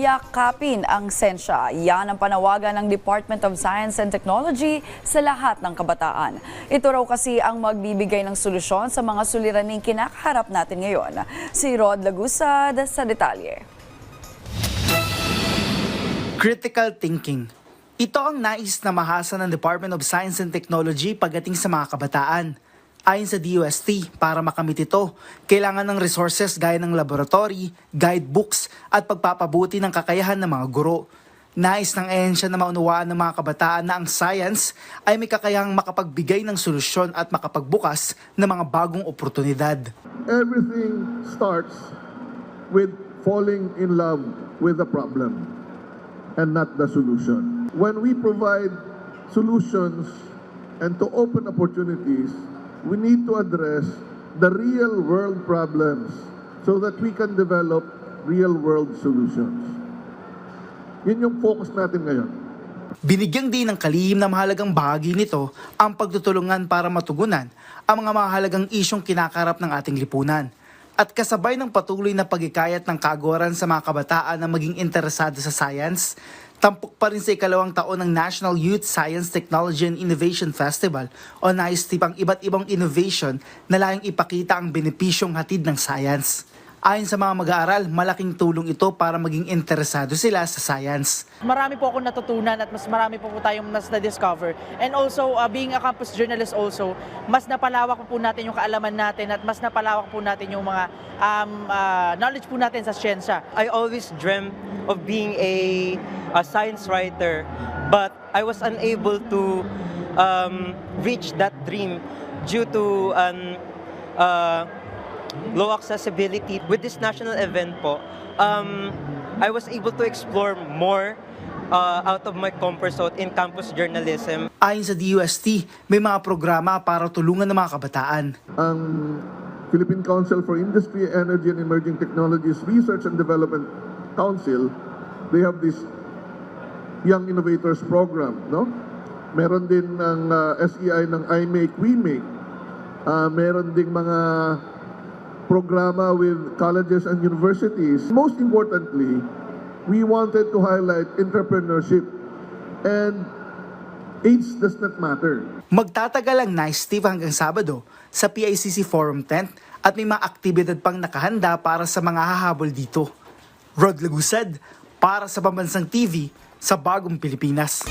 Yakapin ang sensya. Yan ang panawagan ng Department of Science and Technology sa lahat ng kabataan. Ito raw kasi ang magbibigay ng solusyon sa mga suliraning kinakaharap natin ngayon. Si Rod Lagusad sa detalye. Critical thinking. Ito ang nais na mahasa ng Department of Science and Technology pagdating sa mga kabataan. Ayon sa DOST, para makamit ito, kailangan ng resources gaya ng laboratory, guidebooks, at pagpapabuti ng kakayahan ng mga guro. Nais ng ehensya na maunawaan ng mga kabataan na ang science ay may kakayahang makapagbigay ng solusyon at makapagbukas ng mga bagong oportunidad. everything starts with falling in love with the problem and not the solution. When we provide solutions and to open opportunities, we need to address the real world problems so that we can develop real world solutions. Yun yung focus natin ngayon. Binigyang din ng kalihim na mahalagang bahagi nito ang pagtutulungan para matugunan ang mga mahalagang isyong kinakarap ng ating lipunan. At kasabay ng patuloy na pagikayat ng kaagoran sa mga kabataan na maging interesado sa science, tampok pa rin sa ikalawang taon ng National Youth Science, Technology and Innovation Festival o NISTIP ang iba't ibang innovation na layong ipakita ang benepisyong hatid ng science. Ayon sa mga mag-aaral, malaking tulong ito para maging interesado sila sa science. marami po akong natutunan at mas marami po po tayong mas na-discover. And also, uh, being a campus journalist also, mas napalawak po, po natin yung kaalaman natin at mas napalawak po natin yung mga um, uh, knowledge po natin sa siyensya. I always dreamt of being a, a science writer, but I was unable to um, reach that dream due to an uh, low accessibility. With this national event po, um, I was able to explore more uh, out of my comfort zone in campus journalism. Ayon sa DUST, may mga programa para tulungan ng mga kabataan. ang Philippine Council for Industry, Energy and Emerging Technologies Research and Development Council, they have this Young Innovators Program, no? Meron din ng uh, SEI ng I Make, We Make. Uh, meron ding mga programa with colleges and universities. Most importantly, we wanted to highlight entrepreneurship and age does not matter. Magtatagal ang Nice Steve hanggang Sabado sa PICC Forum Tent at may mga aktibidad pang nakahanda para sa mga hahabol dito. Rod Lagusad, para sa Pambansang TV sa Bagong Pilipinas.